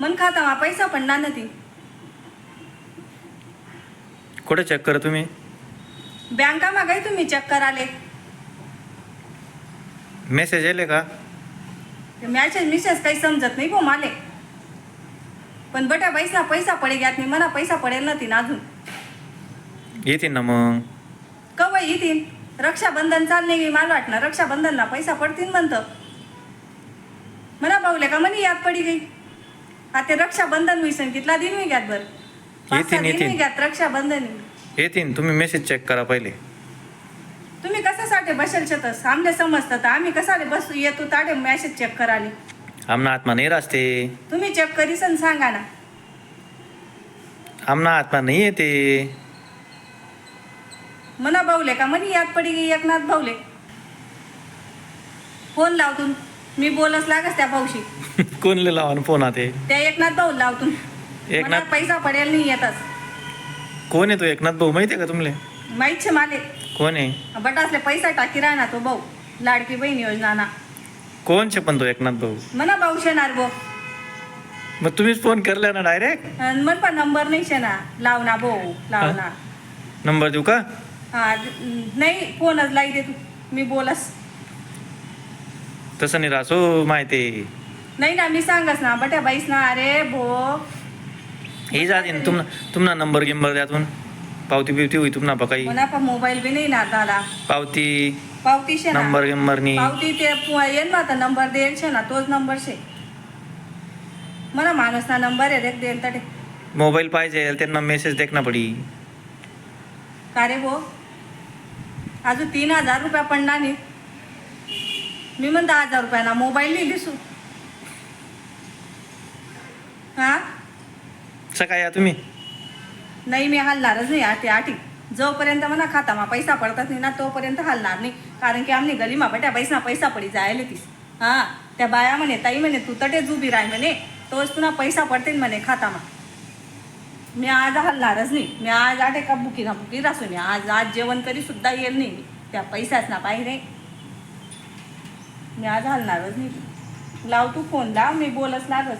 मन खाता वा पैसा पण ना ती कुठे चेक करा तुम्ही? बँका मागाय तुम्ही चेक कराले. मेसेज आले का? मॅसेज मिसेज काही समजत नाही भाऊ माले. पण बटा पैसा पैसा पडे घ्यात नाही मला पैसा पडेल ना तीन अजून. येतील ना मग. कवा येतील? रक्षाबंधन चालले मी मला वाटणार रक्षाबंधनला पैसा पडतील म्हणत. मला भाऊले का म्हणे याद पडी गई? आता रक्षाबंधन मी सांगितला दिन मी घ्यात बर? येतील, दिन. मी घ्यात रक्षाबंधन? येतील तुम्ही मेसेज चेक करा पहिले. तुम्ही कशासाठी बसेल शेतस आमले समजतं तर आम्ही कसाले बसू? येतो ताडे मॅसेज चेक कराले. आमना आत्मा नाही राहते तुम्ही चेक करीस आणि सांगा ना. आमना आत्मा नाही येते. मना भाऊले का? म्हणे याद पडी गई एकनाथ भाऊले. फोन लावतून. मी बोलच लागस त्या भाऊशी. कोणले लावा फोन आते त्या एकनाथ भाऊ लावतून. एकनाथ- मला पैसा पडेल नाही येतच. कोण आहे तो एकनाथ भाऊ? माहिती आहे का तुमले माहीत छे माले. कोण आहे? बटासले पैसा टाकी राहणार तो भाऊ. लाडकी बहीण योजना ना कोण छे पण तो एकनाथ भाऊ? म्हणा भाऊ शेणार बो मग तुम्हीच फोन करला ना डायरेक्ट? अन मन पण नंबर नाही शेना. लावना भाऊ लावना. नंबर देऊ का? हा नाही फोनच लाई दे तू. मी बोलस. तसं नाही रासो माहिती नाही ना मी सांगस ना बट्या बाईस ना अरे भो. हे जाते ना तुमना तुमना नंबर गिंबर द्यातून पावती बिवती होई तुमना काही म्हणा पण मोबाईल बी नाही ना दादा पावती पावती शे ना. नंबर गिंबर नी. पावती ते पु- येईल ना आता नंबर देईल शे ना तोच नंबर शे. मला माणूस ना नंबर आहे देख देईल तटे मोबाईल पाहिजे त्यांना मेसेज देखना पडी. का रे भो? अजून तीन हजार रुपया पडणार नाही. मी म्हणता हजार रुपयाना मोबाईल नाही दिसू. हा? सकाळी या तुम्ही. नाही मी हलणारच नाही आठी आठी. जोपर्यंत म्हणा खातामा पैसा पडतात नाही ना तोपर्यंत हलणार नाही. कारण की आम्ही गलीमा बट्या पैसा पैसा पडी जायला तीस. हा? त्या बाया म्हणे ताई म्हणे तू तटेच उभी राह म्हणे. तोच तुला पैसा पडतील म्हणे खातामा. मी आज हलणारच नाही. मी आज आठे का बुकी ना बुकी रासू मी आज आज जेवण करी सुद्धा येईल नाही मी. त्या पैसाच ना पाहिजे. मी आज हलणारच नाही. लाव तू फोन लाव मी बोलच लागच